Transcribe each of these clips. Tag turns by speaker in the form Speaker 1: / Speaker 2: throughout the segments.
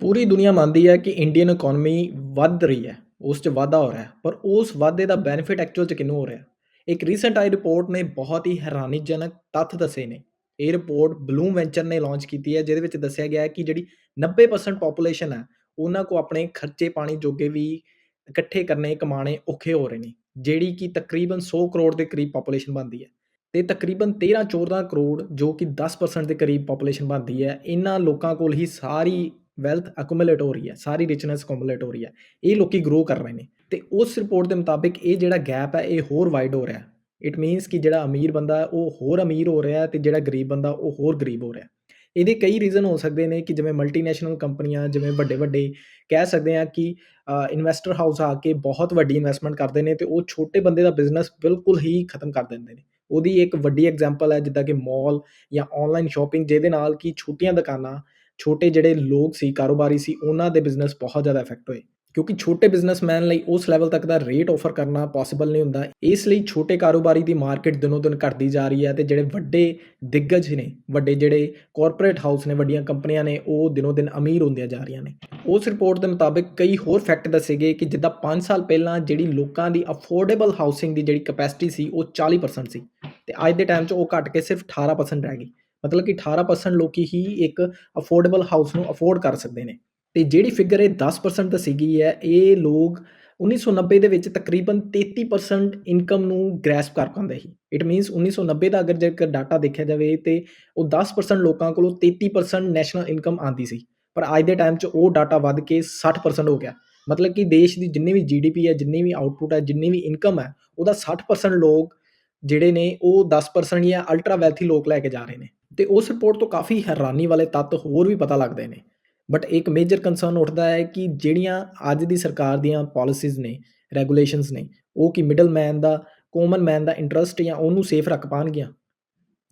Speaker 1: ਪੂਰੀ ਦੁਨੀਆ ਮੰਨਦੀ ਹੈ ਕਿ ਇੰਡੀਅਨ ਇਕਨੋਮੀ ਵੱਧ ਰਹੀ ਹੈ, ਉਸ 'ਚ ਵਾਧਾ ਹੋ ਰਿਹਾ ਹੈ, ਪਰ ਉਸ ਵਾਧੇ ਦਾ ਬੈਨੀਫਿਟ ਐਕਚੁਅਲ 'ਚ ਕਿੰਨੂੰ ਹੋ ਰਿਹਾ? ਇੱਕ ਰੀਸੈਂਟ ਆਈ ਰਿਪੋਰਟ ਨੇ ਬਹੁਤ ਹੀ ਹੈਰਾਨੀਜਨਕ ਤੱਥ ਦੱਸੇ ਨੇ। ਇਹ ਰਿਪੋਰਟ ਬਲੂਮ ਵੈਂਚਰ ਨੇ ਲਾਂਚ ਕੀਤੀ ਹੈ, ਜਿਹਦੇ ਵਿੱਚ ਦੱਸਿਆ ਗਿਆ ਹੈ ਕਿ ਜਿਹੜੀ 90% ਪੋਪੂਲੇਸ਼ਨ ਹੈ, ਉਹਨਾਂ ਕੋ ਆਪਣੇ ਖਰਚੇ ਪਾਣੀ ਜੋਗੇ ਵੀ ਇਕੱਠੇ ਕਰਨੇ ਕਮਾਣੇ ਔਖੇ ਹੋ ਰਹੇ ਨੇ, ਜਿਹੜੀ ਕਿ ਤਕਰੀਬਨ 100 ਕਰੋੜ ਦੇ ਕਰੀਬ ਪੋਪੂਲੇਸ਼ਨ ਬਣਦੀ ਹੈ। ਤੇ ਤਕਰੀਬਨ 13-14 ਕਰੋੜ ਜੋ ਕਿ 10% ਦੇ ਕਰੀਬ ਪੋਪੂਲੇਸ਼ਨ ਬਣਦੀ ਹੈ, ਇਹਨਾਂ ਲੋਕਾਂ ਕੋਲ ਹੀ ਸਾਰੀ ਵੈਲਥ ਅਕੂਮੂਲੇਟ ਹੋ ਰਹੀ ਹੈ, ਸਾਰੀ ਰਿਚਨੈਸ ਅਕੂਮੂਲੇਟ ਹੋ ਰਹੀ ਹੈ, ਇਹ ਲੋਕੀ ਗਰੋ ਕਰ ਰਹੇ ਨੇ ਤੇ ਉਸ ਰਿਪੋਰਟ ਦੇ ਮੁਤਾਬਿਕ ਇਹ ਜਿਹੜਾ ਗੈਪ ਹੈ, ਇਹ ਹੋਰ ਵਾਈਡ ਹੋ ਰਿਹਾ ਇਟ ਮੀਨਸ ਕਿ ਜਿਹੜਾ ਅਮੀਰ ਬੰਦਾ ਉਹ ਹੋਰ ਅਮੀਰ ਹੋ ਰਿਹਾ ਤੇ ਜਿਹੜਾ ਗਰੀਬ ਬੰਦਾ, ਉਹ ਹੋਰ ਗਰੀਬ ਹੋ ਰਿਹਾ ਇਹਦੇ ਕਈ ਰੀਜ਼ਨ ਹੋ ਸਕਦੇ ਨੇ ਕਿ ਜਿਵੇਂ ਮਲਟੀਨੈਸ਼ਨਲ ਕੰਪਨੀਆਂ, ਜਿਵੇਂ ਵੱਡੇ ਵੱਡੇ ਕਹਿ ਸਕਦੇ ਆ ਕਿ ਇਨਵੈਸਟਰ ਹਾਊਸ ਆ ਕੇ ਬਹੁਤ ਵੱਡੀ ਇਨਵੈਸਟਮੈਂਟ ਕਰਦੇ ਨੇ ਤੇ ਉਹ ਛੋਟੇ ਬੰਦੇ ਦਾ ਬਿਜ਼ਨਸ ਬਿਲਕੁਲ ਹੀ ਖਤਮ ਕਰ ਦਿੰਦੇ ਨੇ। ਉਹਦੀ ਇੱਕ ਵੱਡੀ ਐਗਜ਼ਾਮਪਲ ਹੈ ਜਿੱਦਾਂ ਕਿ ਮਾਲ ਜਾਂ ਆਨਲਾਈਨ ਸ਼ਾਪਿੰਗ ਜਿਹਦੇ ਨਾਲ ਕਿ ਛੋਟੀਆਂ ਦੁਕਾਨਾਂ ਛੋਟੇ ਜਿਹੜੇ ਲੋਕ ਸੀ, ਕਾਰੋਬਾਰੀ ਸੀ, ਉਹਨਾਂ ਦੇ ਬਿਜ਼ਨਸ ਬਹੁਤ ਜ਼ਿਆਦਾ ਇਫੈਕਟ ਹੋਏ। ਕਿਉਂਕਿ ਛੋਟੇ ਬਿਜ਼ਨਸਮੈਨ ਲਈ ਉਸ ਲੈਵਲ ਤੱਕ ਦਾ ਰੇਟ ਆਫਰ ਕਰਨਾ ਪੋਸੀਬਲ ਨਹੀਂ ਹੁੰਦਾ। ਇਸ ਲਈ ਛੋਟੇ ਕਾਰੋਬਾਰੀ ਦੀ ਮਾਰਕੀਟ ਦਿਨੋਂ ਦਿਨ ਘਟਦੀ ਜਾ ਰਹੀ ਹੈ ਤੇ ਜਿਹੜੇ ਵੱਡੇ ਦਿੱਗਜ ਨੇ, ਵੱਡੇ ਜਿਹੜੇ ਕਾਰਪੋਰੇਟ ਹਾਊਸ ਨੇ, ਵੱਡੀਆਂ ਕੰਪਨੀਆਂ ਨੇ, ਉਹ ਦਿਨੋਂ ਦਿਨ ਅਮੀਰ ਹੁੰਦੀਆਂ ਜਾ ਰਹੀਆਂ ਨੇ। ਉਸ ਰਿਪੋਰਟ ਦੇ ਮੁਤਾਬਿਕ ਕਈ ਹੋਰ ਫੈਕਟ ਦੱਸੇ ਗਏ ਕਿ ਜਿੱਦਾਂ 5 ਸਾਲ ਪਹਿਲਾਂ ਜਿਹੜੀ ਲੋਕਾਂ ਦੀ ਅਫੋਰਡੇਬਲ ਹਾਊਸਿੰਗ ਦੀ ਜਿਹੜੀ ਕਪੈਸਿਟੀ ਸੀ, ਉਹ 40% ਸੀ। ਤੇ ਅੱਜ ਦੇ ਟਾਈਮ 'ਚ ਉਹ ਘਟ ਕੇ ਸਿਰਫ 18% ਰਹਿ ਗਈ। ਮਤਲਬ ਕਿ 18% ਲੋਕੀ ਹੀ ਇੱਕ ਅਫੋਰਡੇਬਲ ਹਾਊਸ ਨੂੰ ਅਫੋਰਡ ਕਰ ਸਕਦੇ ਨੇ। ਤੇ ਜਿਹੜੀ ਫਿਗਰ ਇਹ 10% ਦੱਸੀ ਗਈ ਹੈ, ਇਹ ਲੋਕ 1990 ਦੇ ਵਿੱਚ ਤਕਰੀਬਨ 33% ਇਨਕਮ ਨੂੰ ਗ੍ਰੈਸਪ ਕਰ ਪਾਉਂਦੇ ਸੀ। ਇਟ ਮੀਨਸ 1990 ਦਾ ਅਗਰ ਜੇਕਰ ਡਾਟਾ ਦੇਖਿਆ ਜਾਵੇ ਤੇ ਉਹ 10% ਲੋਕਾਂ ਕੋਲੋਂ 33% ਨੈਸ਼ਨਲ ਇਨਕਮ ਆਂਦੀ ਸੀ। ਪਰ ਅੱਜ ਦੇ ਟਾਈਮ 'ਚ ਉਹ ਡਾਟਾ ਵੱਧ ਕੇ 60% ਹੋ ਗਿਆ। ਮਤਲਬ ਕਿ ਦੇਸ਼ ਦੀ ਜਿੰਨੀ ਵੀ ਜੀਡੀਪੀ ਹੈ, ਜਿੰਨੀ ਵੀ ਆਊਟਪੁੱਟ ਹੈ, ਜਿੰਨੀ ਵੀ ਇਨਕਮ ਹੈ, ਉਹਦਾ 60% ਲੋਕ ਜਿਹੜੇ ਨੇ ਉਹ 10% ਜਾਂ ਅਲਟਰਾ ਵੈਲਥੀ ਲੋਕ ਲੈ ਕੇ ਜਾ ਰਹੇ ਨੇ। ਤੇ ਉਸ ਰਿਪੋਰਟ ਤੋਂ ਕਾਫੀ ਹੈਰਾਨੀ ਵਾਲੇ ਤੱਤ ਹੋਰ ਵੀ ਪਤਾ ਲੱਗਦੇ ਨੇ। ਬਟ ਇੱਕ ਮੇਜਰ ਕੰਸਰਨ ਉੱਠਦਾ ਹੈ ਕਿ ਜਿਹੜੀਆਂ ਅੱਜ ਦੀ ਸਰਕਾਰ ਦੀਆਂ ਪਾਲਿਸੀਜ਼ ਨੇ ਰੈਗੂਲੇਸ਼ਨਸ ਨੇ, ਉਹ ਕਿ ਮਿਡਲ ਮੈਨ ਦਾ ਕਾਮਨ ਮੈਨ ਦਾ ਇੰਟਰਸਟ ਜਾਂ ਉਹਨੂੰ ਸੇਫ ਰੱਖ ਪਾਣਗੀਆਂ।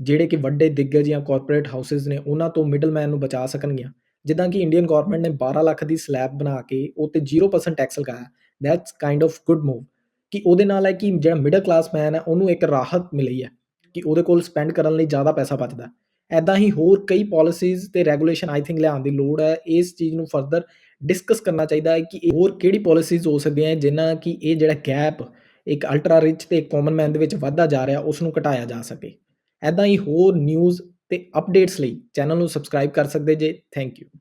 Speaker 1: ਜਿਹੜੇ ਕਿ ਵੱਡੇ ਦਿੱਗਜ ਜਾਂ ਕਾਰਪੋਰੇਟ ਹਾਊਸਸ ਨੇ, ਉਹਨਾਂ ਤੋਂ ਮਿਡਲ ਮੈਨ ਨੂੰ ਬਚਾ ਸਕਣਗੀਆਂ। ਜਿੱਦਾਂ ਕਿ ਇੰਡੀਅਨ ਗਵਰਨਮੈਂਟ ਨੇ 12 ਲੱਖ ਦੀ ਸਲੈਬ ਬਣਾ ਕੇ ਉਹ ਤੇ 0% ਟੈਕਸ ਲਗਾਇਆ। That's kind of good move ਕਿ ਉਹਦੇ ਨਾਲ ਹੈ ਕਿ ਜਿਹੜਾ ਮਿਡਲ ਕਲਾਸ ਮੈਨ ਹੈ, ਉਹਨੂੰ ਇੱਕ ਰਾਹਤ ਮਿਲੀ ਹੈ ਕਿ ਉਹਦੇ ਕੋਲ ਸਪੈਂਡ ਕਰਨ ਲਈ ਜ਼ਿਆਦਾ ਪੈਸਾ ਬਚਦਾ। ਐਦਾਂ ਹੀ ਹੋਰ ਕਈ ਪਾਲਿਸੀਜ਼ ਤੇ ਰੈਗੂਲੇਸ਼ਨ ਆਈ ਥਿੰਕ ਲਿਆਉਣ ਦੀ ਲੋੜ ਹੈ। ਇਸ ਚੀਜ਼ ਨੂੰ ਫਰਦਰ ਡਿਸਕਸ ਕਰਨਾ ਚਾਹੀਦਾ ਹੈ ਕਿ ਹੋਰ ਕਿਹੜੀ ਪਾਲਿਸੀਜ਼ ਹੋ ਸਕਦੀਆਂ ਜਿਨ੍ਹਾਂ ਕਿ ਇਹ ਜਿਹੜਾ ਗੈਪ ਇੱਕ ਅਲਟਰਾ ਰਿਚ ਤੇ ਕਾਮਨ ਮੈਨ ਦੇ ਵਿੱਚ ਵਧਦਾ ਜਾ ਰਿਹਾ ਉਸ ਨੂੰ ਘਟਾਇਆ ਜਾ ਸਕੇ। ਐਦਾਂ ਹੀ ਹੋਰ ਨਿਊਜ਼ ਤੇ ਅਪਡੇਟਸ ਲਈ ਚੈਨਲ ਨੂੰ ਸਬਸਕ੍ਰਾਈਬ ਕਰ ਸਕਦੇ ਜੇ। Thank you